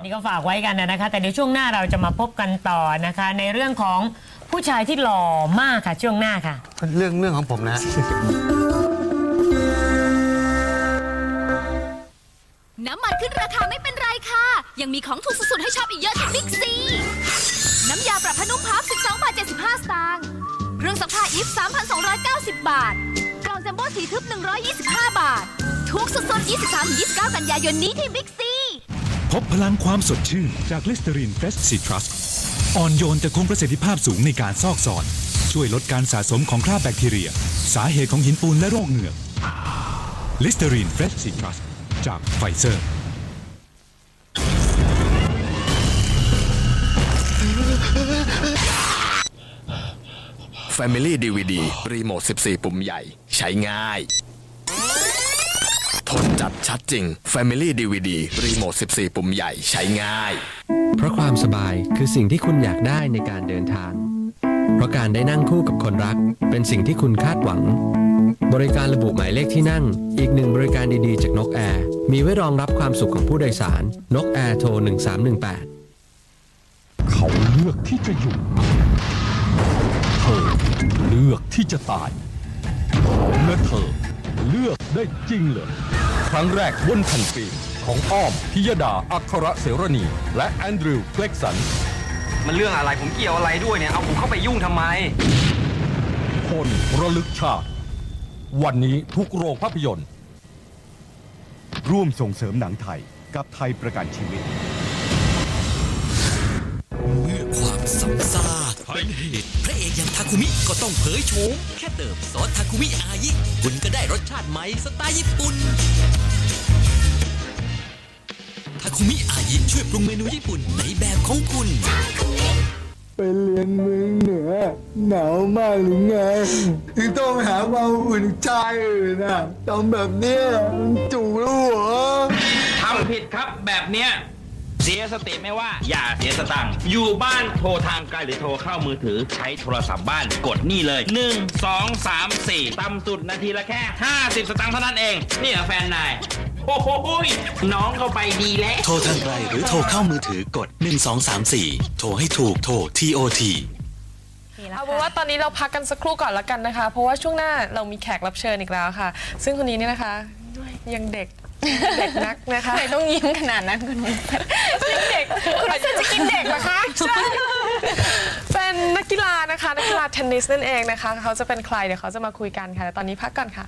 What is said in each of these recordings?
อันนี้ก็ฝากไว้กันนะคะ แต่เดี๋ยวช่วงหน้าเราจะมาพบกันต่อนะคะ ในเรื่องของผู้ชายที่หล่อมากค่ะ ช่วงหน้าค่ะ เรื่องเรื่องของผมนะ น้ำมันขึ้นราคาไม่เป็นไรค่ะ ยังมีของถูกสุดๆ ให้ช็อปอีกเยอะที่บิ๊กซี น้ำยาปรับผ้านุ่มพับ 12 บาท 75 สตางค์เครื่องซักผ้าอีฟ 3,290 บาท กล่องจัมโบ้สีทึบ 125 บาท ถูกสุดๆ 23-29 กันยายนนี้ที่บิ๊กซี พบพลังความสดชื่น จากลิสเตอรินเฟสซิทรัสอ่อนโยนแต่คงประสิทธิภาพสูงในการซอกซอน ช่วยลดการสะสมของคราบแบคทีเรีย สาเหตุของหินปูนและโรคเหงือกลิสเตอรินเฟสซิทรัสจากไฟเซอร์ Family DVD รีโมท 14 ปุ่มใหญ่ ใช้ง่าย ทนจัดชัดจริง Family DVD รีโมท 14 ปุ่มใหญ่ใช้ง่าย เพราะความสบายคือสิ่งที่คุณอยากได้ในการเดินทาง เพราะการได้นั่งคู่กับคนรัก เป็นสิ่งที่คุณคาดหวัง บริการระบุหมายเลขที่นั่ง อีกหนึ่งบริการดีๆ จากนกแอร์มีไว้รองรับความสุขของผู้โดยสาร นกแอร์โทร 1318 เขาเลือกที่จะอยู่เธอเลือกที่จะตายเขาและเธอ เลือกได้จริงเลยครั้งแรกบนแผ่นฟิล์มของอ้อมพิยดาอัครเสรณี และแอนดรูว์เฟล็กสัน มันเรื่องอะไรผมเกี่ยวอะไรด้วยเนี่ย เอาผมเข้าไปยุ่งทำไม คนระลึกชาติ วันนี้ทุกโรงภาพยนตร์ ร่วมส่งเสริมหนังไทยกับไทยประกันชีวิต เป็นเหตุ พระเอกอย่างทาคุมิก็ต้องเผยโฉมแค่เติมซอสทาคุมิอายิ คุณก็ได้รสชาติใหม่สไตล์ญี่ปุ่นทาคุมิอายิช่วยปรุงเมนูญี่ปุ่นในแบบของคุณ ไปเรียนเมืองเหนือ หนาวมากหรือไง ถึงต้องหาความอุ่นใจอื่นน่ะทำแบบเนี้ยมันจู่รู้เหรอ ทำผิดครับแบบเนี้ย เสียสติไม่ว่า อย่าเสียสตังค์อยู่บ้านโทรทางไกลหรือโทรเข้ามือถือใช้โทรศัพท์บ้านกดนี่เลย 1 2 3 4ต่ำสุดนาทีละแค่ 50 สตางค์เท่านั้นเอง นี่เหรอแฟนนายโอ้โหยน้องเข้าไปดีแล้วโทรทางไกลหรือโทรเข้ามือถือกด 1234 โทรให้ถูกโทร TOT เอาเป็นว่าตอนนี้เราพักกันสักครู่ก่อนละกันนะคะ เพราะว่าช่วงหน้าเรามีแขกรับเชิญอีกแล้วค่ะ ซึ่งคนนี้เนี่ยนะคะยังเด็ก เด็กนักนะคะไม่ต้องยิ้มขนาดนั้นคุณยังเด็กคุณรู้สึกจะกินเด็กเหรอคะใช่เป็นนักกีฬานะคะ นักกีฬาเทนนิสนั่นเองนะคะ เขาจะเป็นใครเดี๋ยวเขาจะมาคุยกันค่ะแต่ตอนนี้พักก่อนค่ะ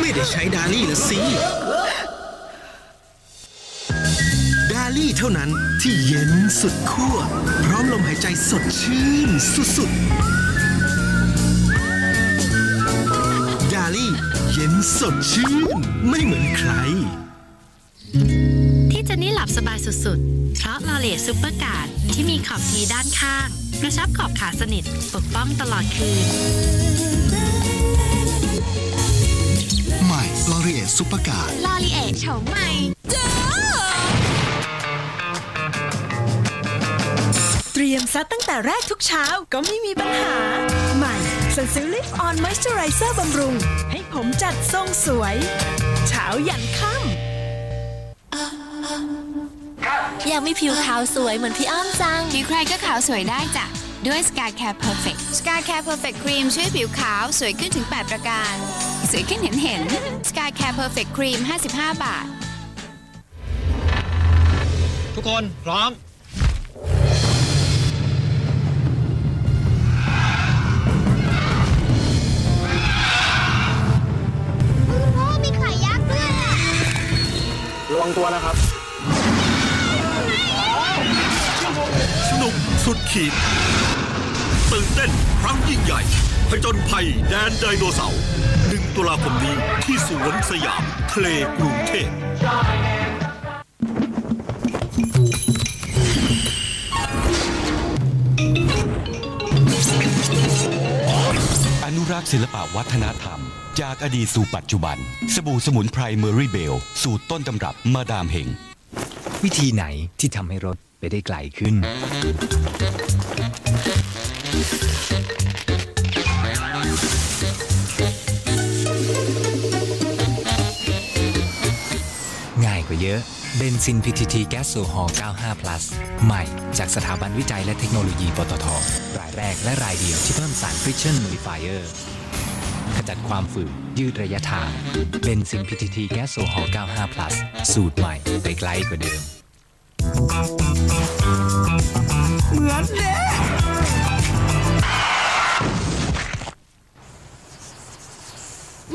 ไม่ได้ใช้ดาลี่ละสิ เท่านั้นที่เย็นสุดขั้วพร้อมลมหายใจสดชื่นสุดๆดาลี่เย็นสดชื่น ไม่เหมือนใคร ที่เจนนี่หลับสบายสุดๆ เพราะลอเลซูเปอร์การ์ดที่มีขอบทีด้านข้าง กระชับขอบขาสนิทปกป้องตลอดคืน ใหม่ลอรีเอซุปเปอร์การ์ด ลอรีเอชโฉมใหม่ เตรียมซัดตั้งแต่แรกทุกเช้าก็ไม่มีปัญหา ใหม่ Sunsilk Lift On Moisturizer บำรุง ให้ผมจัดทรงสวย เช้ายันค่ำอยากมีผิวขาวสวยเหมือนพี่อ้อมจังผิวใครก็ขาวสวยได้จ้ะ ด้วย Scar Care Perfect Scar Care Perfect Cream ช่วยผิวขาวสวยขึ้นถึง 8 ประการ สวยขึ้นเห็นเห็น Scar Care Perfect Cream 55 บาท ทุกคนพร้อม วังตัวนะครับ สนุกสุดขีด ตื่นเต้นครั้งยิ่งใหญ่ผจญภัยแดนไดโนเสาร์หนึ่งตุลาคมนี้ที่สวนสยามทะเลกรุงเทพอนุรักษ์ศิลปวัฒนธรรม จากอดีตสู่ปัจจุบัน สบู่สมุนไพรเมอรี่เบล สูตรต้นตำรับมาดามเฮงวิธีไหนที่ทำให้รถไปได้ไกลขึ้น ง่ายกว่าเยอะเบนซิน PTT แก๊สโซฮอล์95 plus ใหม่จากสถาบันวิจัยและเทคโนโลยีปตท รายแรกและรายเดียวที่เพิ่มสาร Friction Nullifier จัดความฝืนยืดระยะทางเบนซิน PTT แก๊สโซฮอล์95 plus สูตรใหม่ไปไกลกว่าเดิม เหมือนเด้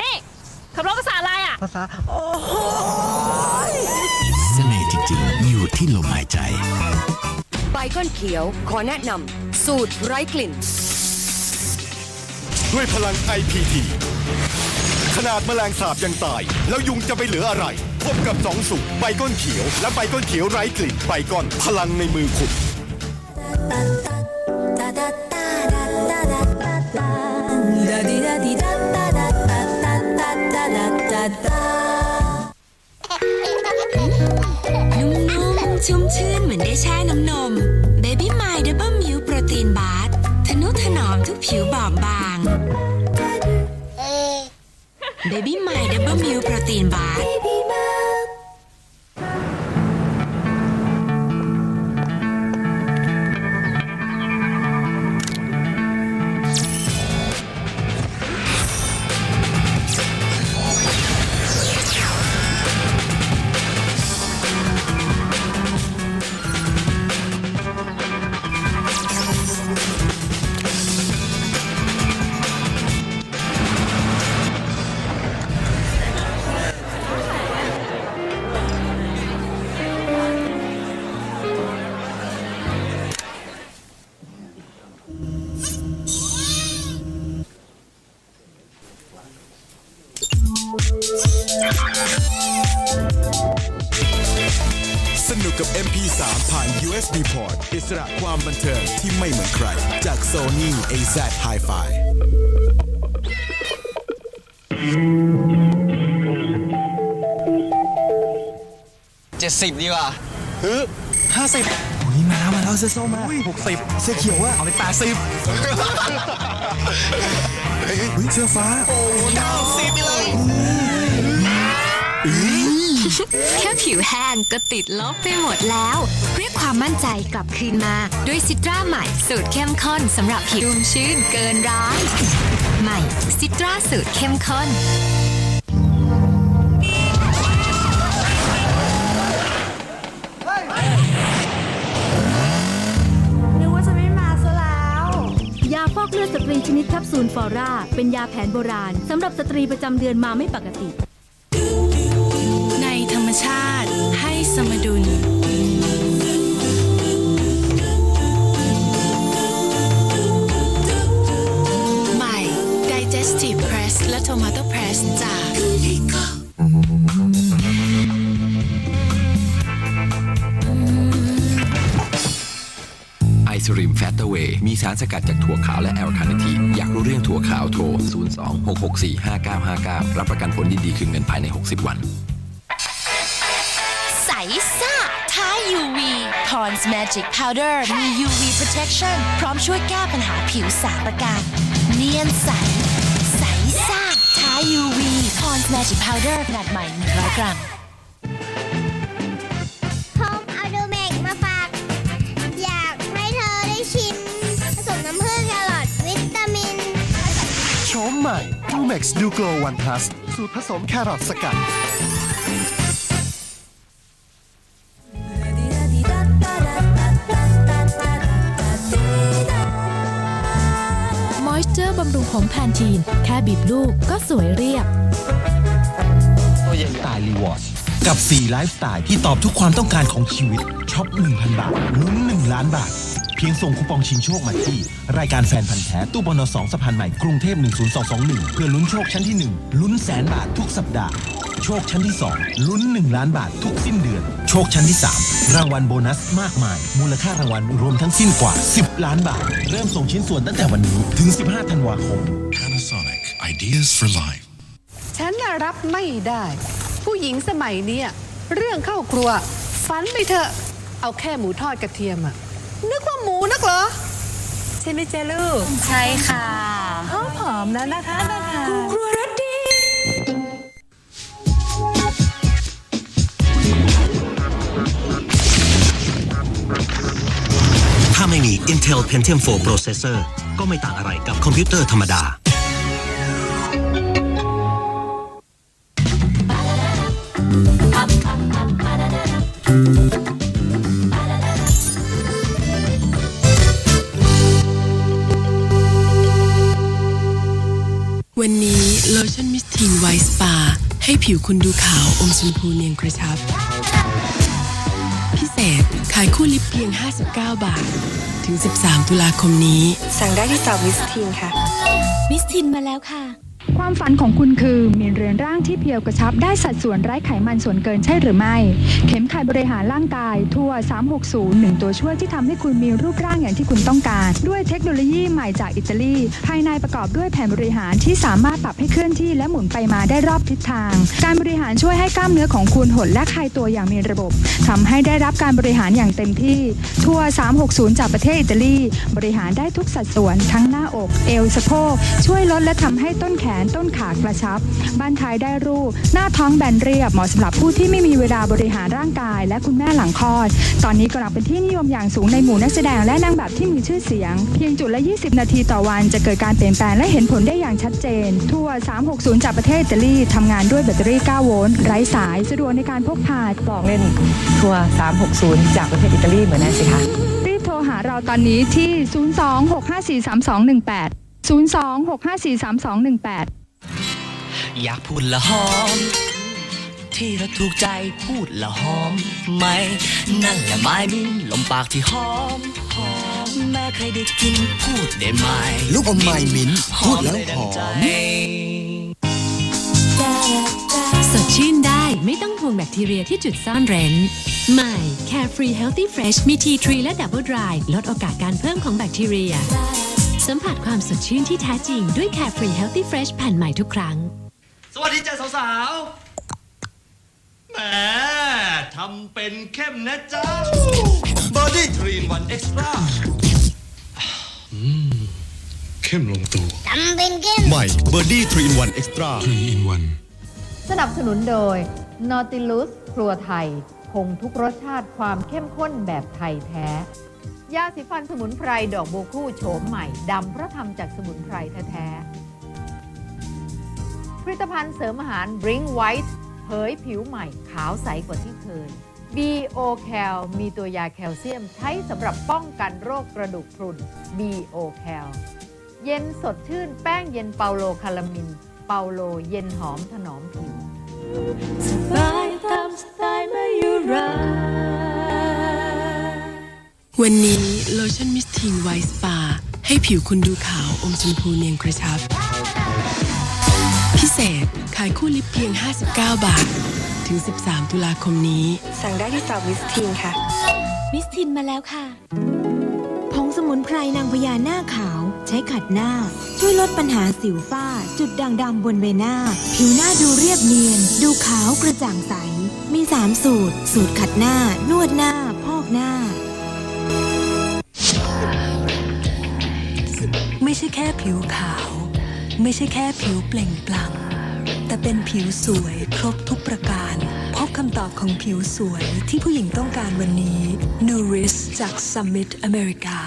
นี่ขับรถภาษาอะไรอะ ภาษา โอ้โหเสน่ห์จริงๆ อยู่ที่ลมหายใจ ไบคอนเขียวขอแนะนำสูตรไร้กลิ่น ด้วยพลัง IPT ขนาดแมลงสาบยังตาย แล้วยุงจะไปเหลืออะไร พบกับสองสูตรใบก้อนเขียว และใบก้อนเขียวไร้กลิ่นใบก้อนพลังในมือคุณ นุ่มๆ ชุ่มชื่นเหมือนได้แช่น้ำนม Baby My Double Milk Protein Bar ทนุถนอมทุกผิว บี้ไมล์ดับเบิลมิลโปรตีนบาร์ กับ MP3 ผ่าน USB Port อิสระความบันเทิงที่ไม่เหมือนใคร จาก Sony AZ Hi-Fi 70ดีกว่าฮึห้าสิบอุ้ยมาแล้วมาแล้วเสื้อส้มมาหกสิบเสื้อเขียวอะเอาไปแปดสิบเฮ้ยเฮ้ยเสื้อฟ้าโอ้เก้าสิบไปเลย แค่ผิวแห้งก็ติดลบไปหมดแล้ว เรียกความมั่นใจกลับคืนมา ด้วยซิตราใหม่สูตรเข้มข้นสำหรับผิวชุ่มชื่นเกินร้อยใหม่ซิตราสูตรเข้มข้นนึกว่าจะไม่มาซะแล้ว ยาฟอกเลือดสตรีชนิดแคปซูลฟอร่า เป็นยาแผนโบราณสำหรับสตรีประจำเดือนมาไม่ปกติในธรร มชาติให้สมดุล ใหม่ Digestive Press และ Tomato Press จาก ไอศรีมแฟตเวย์มีสารสกัดจากถั่วขาวและแอลคาเนทีนอยากรู้เรื่องถั่วขาวโทร 02-664-5959 รับประกันผลยินดีคืนเงินภายใน 60 วัน UV Pond's Magic Powder มี UV Protection พร้อมช่วยแก้ปัญหาผิวสาประการ เนียนใส ใสซ่าท้า UV Pond's Magic Powder ขนาดใหม่100กรัมพมเอาดูเมกมาฝาก อยากให้เธอได้ชิมผสมน้ำผึ้งแครอทวิตามิน โฉมใหม่ True Max Do Glow One Plus สูตรผสมแครอทสกัด บำรุงผมแพนทีน แค่บีบลูกก็สวยเรียบสไตล์รีวอร์ดกับ 4 ไลฟ์สไตล์ที่ตอบทุกความต้องการของชีวิตช็อป 1,000 บาทลุ้น1 ล้านบาท เพียงส่งคูปองชิงโชคมาที่ รายการแฟนพันธ์แท้ ตู้บนสองสะพานใหม่กรุงเทพ 10221 เพื่อลุ้นโชคชั้นที่ 1 ลุ้นแสนบาททุกสัปดาห์ โชคชั้นที่ 2 ลุ้น 1 ล้านบาททุกสิ้นเดือน โชคชั้นที่ 3 รางวัลโบนัสมากมาย มูลค่ารางวัลรวมทั้งสิ้นกว่า 10 ล้านบาท เริ่มส่งชิ้นส่วนตั้งแต่วันนี้ถึง 15 ธันวาคม Panasonic Ideas for Life ฉันน่ะรับไม่ได้ ผู้หญิงสมัยเนี้ยเรื่องเข้าครัว ฝันไปเถอะ เอาแค่หมูทอดกระเทียมอะนึกว่าหมูนักเหรอ ใช่ไหมเจลูก ใช่ค่ะ หอมหอมแล้วนะคะนะคะครัวรส ไม่มี Intel Pentium 4 Processor ก็ไม่ต่างอะไรกับคอมพิวเตอร์ธรรมดา วันนี้โลชั่นมิสทีนไวสปา ให้ผิวคุณดูขาวอมชมพูเนียนกระชับายคู่ลิปเพียง 59 บาท ถึง 13 ตุลาคมนี้ สั่งได้ที่สาวมิสทีนค่ะ มิสทินมาแล้วค่ะ ความฝันของคุณคือมีเรือนร่างที่เพียวกระชับได้สัดส่วนไร้ไขมันส่วนเกินใช่หรือไม่ เข็มขัดบริหารร่างกายทั่ว 360 1ตัวช่วยที่ทำให้คุณมีรูปร่างอย่างที่คุณต้องการ ด้วยเทคโนโลยีใหม่จากอิตาลี ภายในประกอบด้วยแผ่นบริหารที่สามารถปรับให้เคลื่อนที่และหมุนไปมาได้รอบทิศทาง การบริหารช่วยให้กล้ามเนื้อของคุณหดและคลายตัวอย่างมีระบบทำให้ได้รับการบริหารอย่างเต็มที่ ทั่ว 360 จากประเทศอิตาลี บริหารได้ทุกสัดส่วนทั้งหน้าอก เอวสะโพกช่วยลดและทำให้ต้นแขนต้นขากระชับ บ้านท้ายได้รูป หน้าท้องแบนเรียบเหมาะสำหรับผู้ที่ไม่มีเวลาบริหารร่างกาย และคุณแม่หลังคลอด ตอนนี้กำลังเป็นที่นิยมอย่างสูงในหมู่นักแสดงและนางแบบที่มีชื่อเสียง เพียงจุดละ 20 นาทีต่อวันจะเกิดการเปลี่ยนแปลงและเห็นผลได้อย่างชัดเจน ทั่ว 360 จากประเทศอิตาลีทำงานด้วยแบตเตอรี่ 9 โวลต์ไร้สายสะดวกในการพกพาบอกเล่นทัวร์360 จากประเทศอิตาลีเหมือนนั่นสิคะรีบโทรหาเราตอนนี้ที่ 026543218 026543218 อยากพูดละหอม ที่เราถูกใจพูดละหอมไหม นั่นแหละไม้มินลมปากที่หอมหอมแม่ใครได้กินพูดได้ไหมลูกอมไม้มิ้นพูดแล้วหอมสดชื่นได้ไม่ต้องห่วงแบคทีเรียที่จุดซ่อนเร้น ใหม่ Carefree Healthy Fresh มี Tea Tree และ Double Dry ลดโอกาสการเพิ่มของแบคทีเรีย สัมผัสความสดชื่นที่แท้จริงด้วย Carefree Healthy Fresh แผ่นใหม่ทุกครั้ง สวัสดีจ้าสาวๆแหมทำเป็นเข้มนะจ๊ะ Body 3 1 Extra เข้มลงตัวทำเป็นเก้มใหม่เบอร์ดี้3 in 1 Extra 3 in 1สนับสนุนโดย Nautilus ครัวไทย คงทุกรสชาติความเข้มข้นแบบไทยแท้ ยาสีฟันสมุนไพรดอกโบคู่โฉมใหม่ดำเพราะทำจากสมุนไพรแท้ๆผลิตภัณฑ์เสริมอาหาร Bring White เผยผิวใหม่ขาวใสกว่าที่เคย BO Cal มีตัวยาแคลเซียมใช้สำหรับป้องกันโรคกระดูกพรุน BO Cal เย็นสดชื่นแป้งเย็นเปาโลคารามิน เปาโลเย็นหอมถนอมผิว วันนี้โลชั่นมิสทีนไวท์สปาให้ผิวคุณดูขาวอมชมพูเนียนกระชับ พิเศษขายคู่ลิปเพียง 59 บาท ถึง 13 ตุลาคมนี้ สั่งได้ที่สาวมิสทีนค่ะ มิสทินมาแล้วค่ะ ผงสมุนไพรนางพญาหน้าขาว ใช้ขัดหน้า ช่วยลดปัญหาสิวฝ้า จุดด่างดำบนใบหน้า ผิวหน้าดูเรียบเนียน ดูขาวกระจ่างใส มี 3 สูตร สูตรขัดหน้า นวดหน้า พอกหน้า ไม่ใช่แค่ผิวขาว ไม่ใช่แค่ผิวเปล่งปลั่งแต่เป็นผิวสวยครบทุกประการ พบคำตอบของผิวสวยที่ผู้หญิงต้องการวันนี้ Nuris จาก Summit America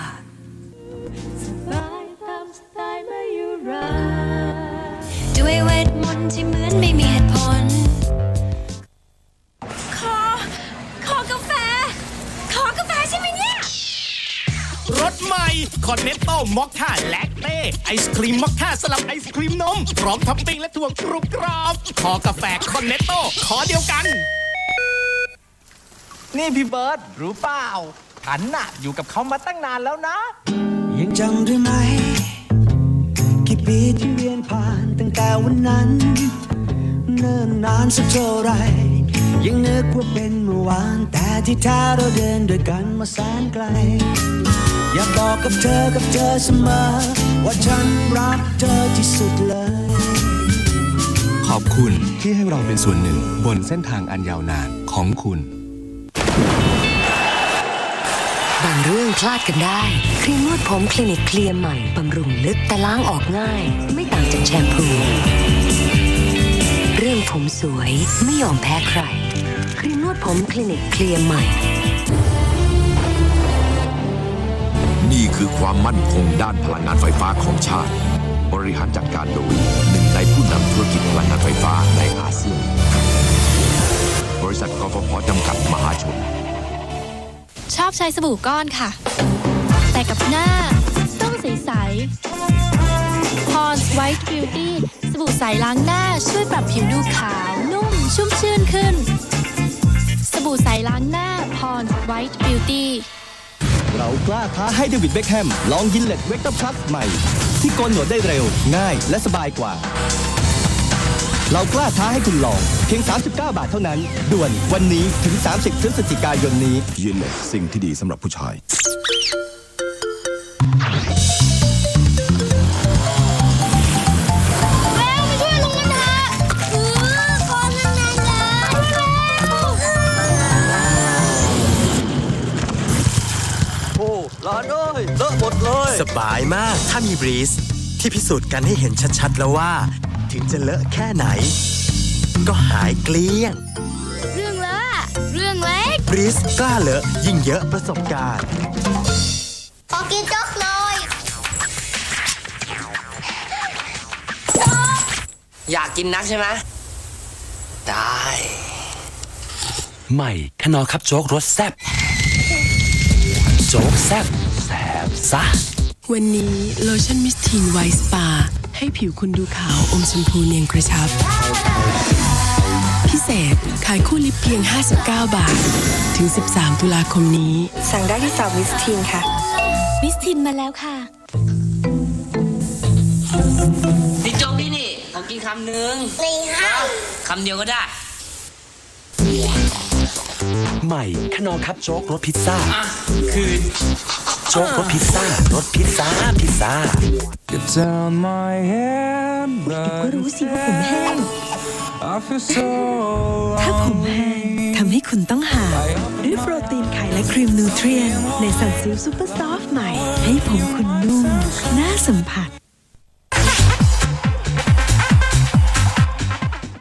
ด้วยเวทมนต์ที่เหมือนไม่มีเหตุผลขอขอกาแฟขอกาแฟใช่ไหมเนี่ยรสใหม่ คอนเนตโต้มอคค่าแลคเต้ไอ ศครีมมอคค่าสลับไอศครีมนมพร้อมท็อปปิ้งและถั่วกรุบกรอบขอกาแฟคอนเนตโต้ขอเดียวกัน นี่พี่เบิร์ดรู้เปล่าฉันน่ะอยู่กับเขามาตั้งนานแล้วนะ ยังจำได้ไหมกี่ปีที่เวียนผ่านตั้งแต่วันนั้น เนิ่นนานสักเท่าไหร ยังนึกว่าเป็นเมื่อวาน แต่ที่แท้เราเดินด้วยกันมาแสนไกล อยากบอกกับเธอกับเธอเสมอ ว่าฉันรักเธอที่สุดเลย ขอบคุณที่ให้เราเป็นส่วนหนึ่งบนเส้นทางอันยาวนานของคุณ บางเรื่องพลาดกันได้ ครีมนวดผมคลินิกเคลียร์ใหม่ บำรุงลึกแต่ล้างออกง่าย ไม่ต่างจากแชมพูเรื่องผมสวยไม่ยอมแพ้ใคร ครีมนวดผมคลินิกเคลียร์ใหม่ นี่คือความมั่นคงด้านพลังงานไฟฟ้าของชาติ บริหารจัดการโดยหนึ่งในผู้นำธุรกิจพลังงานไฟฟ้าในอาเซียน บริษัทกฟผจำกัดมหาชน ชอบใช้สบู่ก้อนค่ะ แต่กับหน้า ต้องใสๆ Pond's White Beauty สบู่ใสล้างหน้าช่วยปรับผิวดูขาว นุ่มชุ่มชื่นขึ้นส บู่ใสล้างหน้า Pond's White Beauty เรากล้าท้าให้เดวิดเบคแฮมลองยินเล็ตเวกเตอร์พลัสใหม่ ที่โกนหนวดได้เร็ว ง่ายและสบายกว่า เรากล้าท้าให้คุณลอง เพียง 39 บาทเท่านั้น ด่วนวันนี้ถึง 30พฤศจิกายนนี้ยินเล็ตสิ่งที่ดีสำหรับผู้ชาย โอ้ร้านเอ้ยเลอะหมดเลย สบายมากถ้ามีบรีสที่พิสูจน์กันให้เห็นชัดๆ แล้วว่า ถึงจะเลอะแค่ไหน ก็หายเกลี้ยง เรื่องเลอะเรื่องเล็กบรีสกล้าเลอะยิ่งเยอะประสบการณ์ ขอกินโจ๊กเลยอยากกินนักใช่ไหมได้ ใหม่ขนอครับโจ๊กรสแซบ โจ๊กแซบแซบซะ วันนี้โลชั่นมิสทีนไวท์สปา ให้ผิวคุณดูขาวอมชมพูเนียนกระชับ พิเศษขายคู่ลิปเพียง 59 บาท ถึง 13 ตุลาคมนี้ สั่งได้ที่สาวมิสทีนค่ะ มิสทินมาแล้วค่ะนี่โจ๊กนี่นี่ผมกินคำหนึ่งนี่ฮะคำเดียวก็ได้ ใหม่ขนอครับโจ๊กรสพิซซ่า คืน โจ๊กรสพิซซ่ารสพิซซ่าพิซซ่าก็รู้สิว่าผมแห้ง ถ้าผมแห้งทำให้คุณต้องหาด้วยโปรตีนไข่และครีมนูเทรียนในสันซิลซูเปอร์ซอฟต์ใหม่ ให้ผมคุณนุ่ม น่าสัมผัส